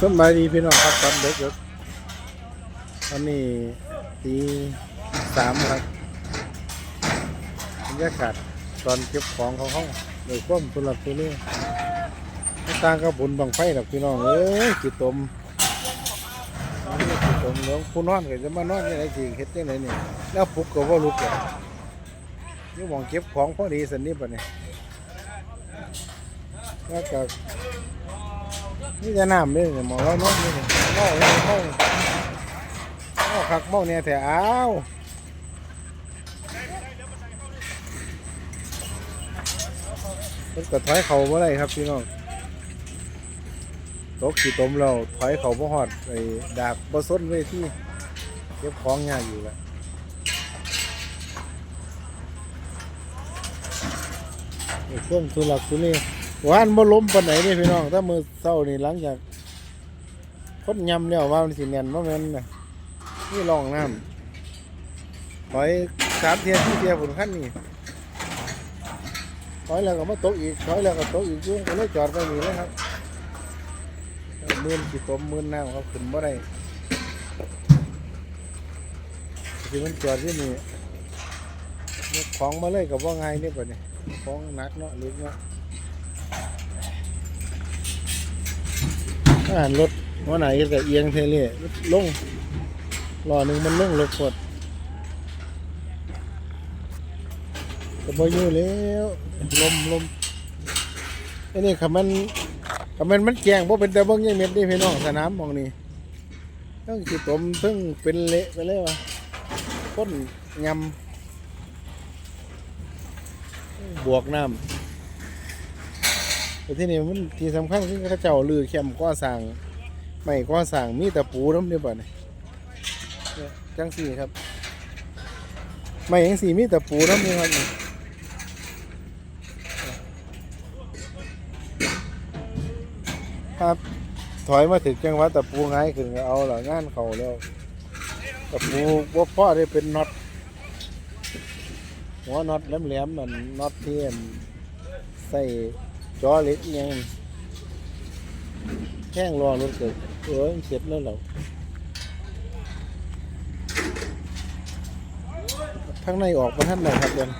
สบายดีพี่น้องครับตอนเด็กยศตอนนี้ตีสามครับบรรยากาศตอนเก็บของของเขาโดยความทุลักทุเลไม่ต่างกับบุญบังไฟหรอกพี่น้องเอ้ยจิตตมจิตตมหลวงผู้นอนก็จะมานอนยังไงสิเฮ็ดยังไงเนี่ยแล้วปลุกก็ว่าลุกอะนี่หมองเก็บของพอดีสันนี่ปะเนี่ยแล้วก็ นี่จะน้ำเลยเนี่ยหมอเรานอนนี่เนี่มาเนี่ยเมาเมาคักเมาเนี่ยแต่อ้าวมันก็ถอยเข่าเมื่อไรครับพี่น้องตกขี่ตมเราถอยเข่าบ่หอดไอ้ดาบบส้นไว้ที่เก็บของยากอยู่ละไอ้ช่วงทุลักทุเล วานบ่ล้มปานไหนเด้พี่น้อง ถ้ามือเศร้านี่หลังจากคนยำแล้วว่ามันสิแน่นบ่แม่นน่ะนี่ลองน้ำถอยสามเทียที่เทียผุนขั้นนี่ถอยแล้วก็มาตกอีกถอยแล้วก็ตกอีกยุ่งก็เลยจอดไปนี่เลยครับมื่นกี่ตมมื่นน้ำครับขึ้นบ่ได้ที่มันจอดที่นี่ของมาเลยกับว่าไงนี่ปะเนี่ยของหนักเนาะเล็กเนาะ อ่ารถว่าไหนก็เอียงเทเล่ลงล้อหนึ่งมันลงรถกดก็บ่อยู่แล้วลมลมอันนี้คำมันคำมันมันแจงเพราะเป็นแต่เบิ้งยังเม็ดนี่พี่น้องสนามมองนี่ต้องขีดตมซึ่งเป็นเละไปเลยวะก้นยำบวกน้ำ แต่ที่นี่มันที่สำคัญคือเขาเจ้าลือเข้มก่อสร้างไม่ก่อสร้างมีแต่ปูน้ำเดียวบ่เนี่ยเนี่ยจังสี่ครับ ไม่ยังสี่มีแต่ปูน้ำนี่ครับนี่ครับถอยมาถึงจังหวัดตะปูง่ายขึ้นก็เอาละงานเขาแล้วตะปูว่าพ่อได้เป็นน็อตหัวน็อตแหลมๆมันน็อตเทียนใส่ จอเล็กยังแข้งรอรถเกิดเออเสร็บแล้วเหรอข้างในออกมาท่านไหนครับเดี๋ยว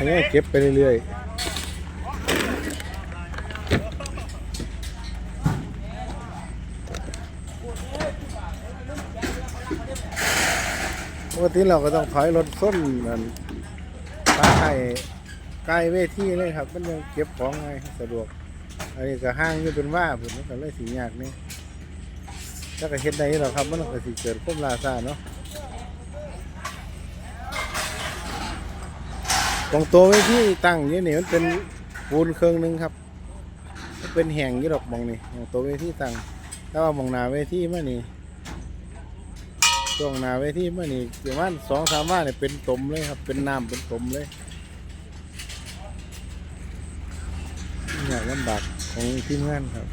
อันนี้เก็บไปเรื่อยๆปกติเราก็ต้องถอยรถส้นนั่นตาไก่ใกล้เวทีเลยครับ มันยังเก็บของไงสะดวก อันนี้ก็ห้างอยู่เป็นว่าผมก็เลยสียากนี่ถ้าก็เฮ็ดได้หรอครับ มันก็สิเกิดความลาซาเนาะ ตรงตัวไว้ที่ตั้งอยู่นี่มันเป็นปูนเครื่องหนึงครับเป็นแห่งยี่ดอกมองนี่ตรงตัวไว้ที่ตั้งแต่ว่ามองนาไว้ที่มันนี่ช่วงนาไว้ที่มันนี่ประมาณสองสามวันเนี่ยเป็นตมเลยครับ เป็นน้ำเป็นตมเลยนี่ลำบากของทีมงานครับ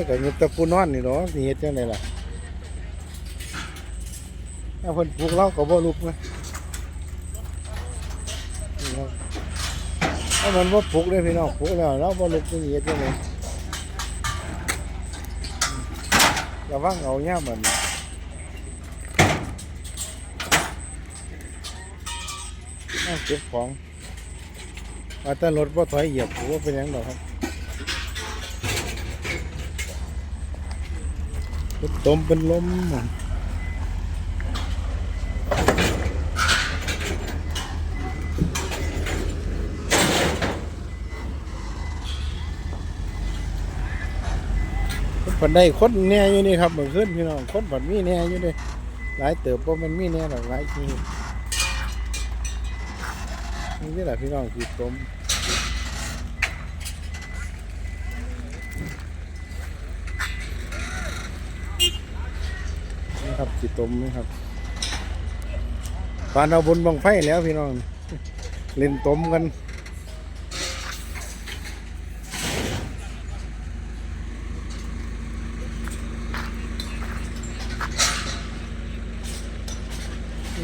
ยก็ยุบตะปูนอนนี่เนาะสิเฮ็ดจังไดล่ะถ้าเพิ่นปลูกเราก็บ่ลุกนะนี่ครับถ้ามันบ่ปลูกเลยพี่น้องปลูกแล้วเราบ่ลุกสิเฮ็ดจังไดระวังเอาย่ามมันเก็บของว่าแต่รถบ่าถอยเหยียบผมว่าเป็นยังดอกครับ เป็นตมเป็นลมผันได้คนแน่อยู่นี่ครับเหมื่อคืนพี่น้องคนผันมีแน่อยู่เลยหลายเติบเพรามันมีแน่หลากหลายทีนี่แหละพี่น้องคือต้ม ครับขีดตมนี่ครับปานเอาบนบังไฟแล้วพี่น้อง เล่นตมกัน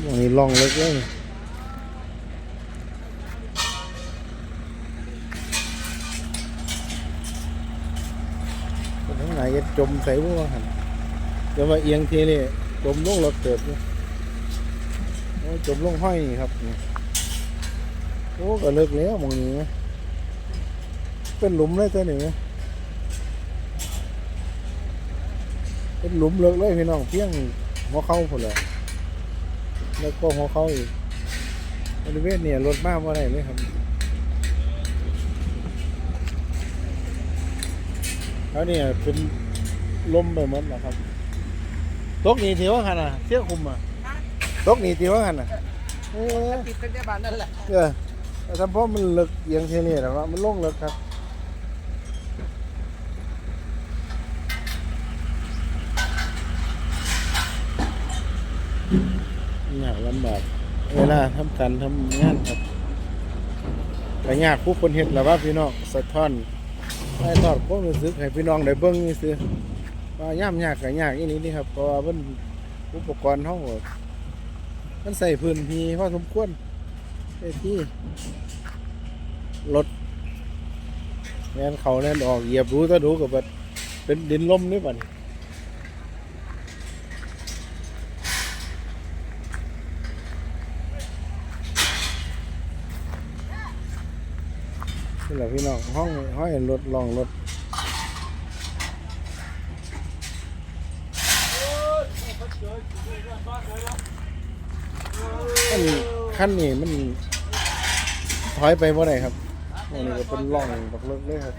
มองนี่ล่องเล็กเลยคนทั้งไหนจะจมใส่พวกหันจะมาเอียงทีนี่ จมลงรถเกิดอยู่ยจมลงห้อยนี่ครับนี่โอ้ก็เลิกแล้วมองนี้เป็นหลุมเลยตัวนี้ไหมเป็นหลุมเลิกเลยพี่น้องเพียงหัวเข่าพอแล้วแล้วก็หัวเข่าอีกบริเวณเนี่ยรถมากว่าไรเลยครับแล้วเนี่ยเป็นลมไปหมดแล้วครับ ตกหนีทีว่าหันอะเที่ยวคุมอะตกหนีทีว่าหันอะเออติดเป็นแค่บานนั่นแหละเออแต่ทำเพราะมันเลึกเอียงเทนี่แหละว่ามันลงเลึกครับยากลำบากเวลาทำการทำงานครับแต่ยากผู้คนเห็นแล้วว่าพี่น้องสะท้อนไอ้ทอดความรู้สึกให้พี่น้องได้เบิ่งนี่ซื้อ ว่าย่ามยากกับยากอีนี้นี่ครับเพราะว่ามันอุปกรณ์ห้องมันใส่พื้นที่พอสมควรไอ้ที่รถแม่นเขาแน่นออกเหยียบรู้ตะดูกับแบบเป็นดินล่มนี่ป่ะนี่นี่แหละพี่น้องห้องห้อยรถลองรถขั้น ขั้นนี้มันถอยไปบ่ได้ครับอันนี้ก็เป็นร่องบักเลิกเลยครับ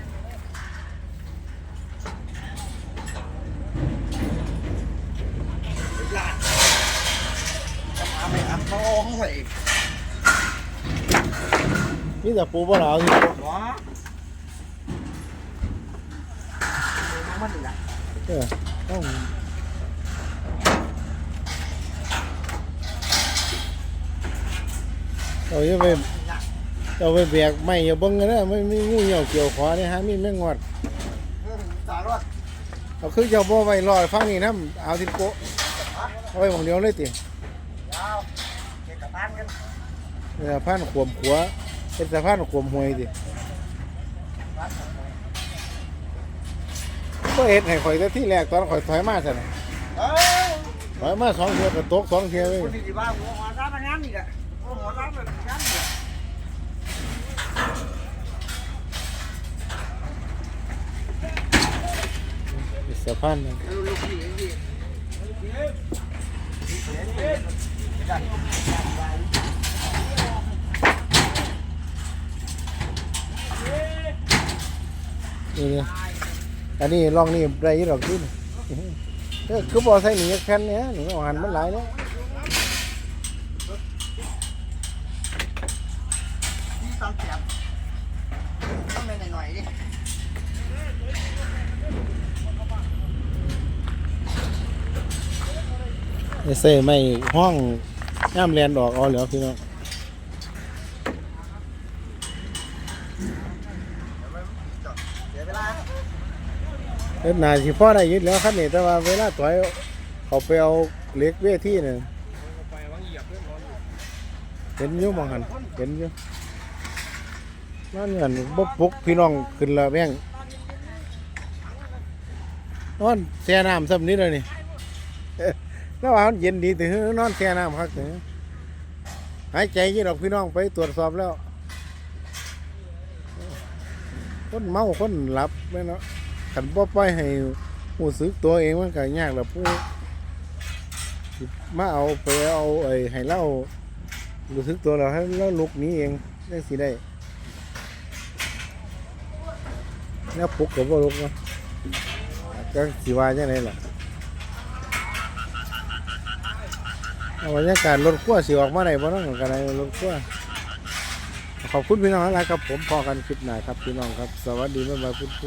เอาไปอัพเขาเอาห้องไว้นี่แต่ปูบ่หนาวที่ปูหัวมันนี่แหละเออต้อง เอาอย่าไปเอาไปแบกไม่อย่าเบิ่งกันนะไม่มีงูเหี่ยวเกี่ยวขอนี่ฮะมีแมงงอดสารวัตรเอาคือเจ้าบ่ไว้รอฟังนี่นะเอาทิโกะเอาไว้หมองเดียวเลยติยาวเก็บกระพานกันเนี่ยสะพานขวมขัวเป็นสะพานขวมห้วยติก็เฮ็ดให้ข่อยแต่ที่แรกตอนข่อยถอยมาซั่นน่ะเอ้ยถอยมาสองเที่ยวก็ตกสองเที่ยวเลย สะพานนั่นลูกพี่พี่นี่นี่อันนี้ลองนี่ได้อยี่ดอกที่เออคือบ่ใส่หนีแค่นี้หนูเอาหันมันหลายแล้ว ที่ตอนเสียบต้องเป็นหน่อยๆดิ นี่ใส่ไม่ห้องย่ามแลนดอกเอาเหลือพี่น้องเสียเวลาเอ็ดนาสิพ่อได้ยึดแล้วครับนี่แต่ว่าเวลาถอยเขาไปเอาเล็กเวทีเนี่ยเห็นยู่มองหันเห็นยู่นั่นเงินบ่ปลุกพี่น้องขึ้นละแม่งนอนแช่น้ำซ้ำนี้เลยนี่ แล้วว่าเย็นดีแต่เฮ้อนอนแช่น้ำครับแต่หายใจยี่ดอกพี่น้องไปตรวจสอบแล้ว คนเมาคนหลับแม่เนาะขันบ่ปล่อยให้หูสึกตัวเองมันก็ยากแล้วผู้มาเอาไปเอาไอ้ให้เล่ารู้สึกตัวเราให้เราลุกนี้เองได้สิได้แล้วปุกกับว่าลุกเนาะก็สิว่าจังไดล่ะเอา บรรยากาศรถขั้วสีออกมาได้บ่เน้องกันไดรถขั้วขอบคุณพี่น้องหลายครับผมพอกันคลิปหน้าครับพี่น้องครับ สวัสดีบ๊ายบายพุทธ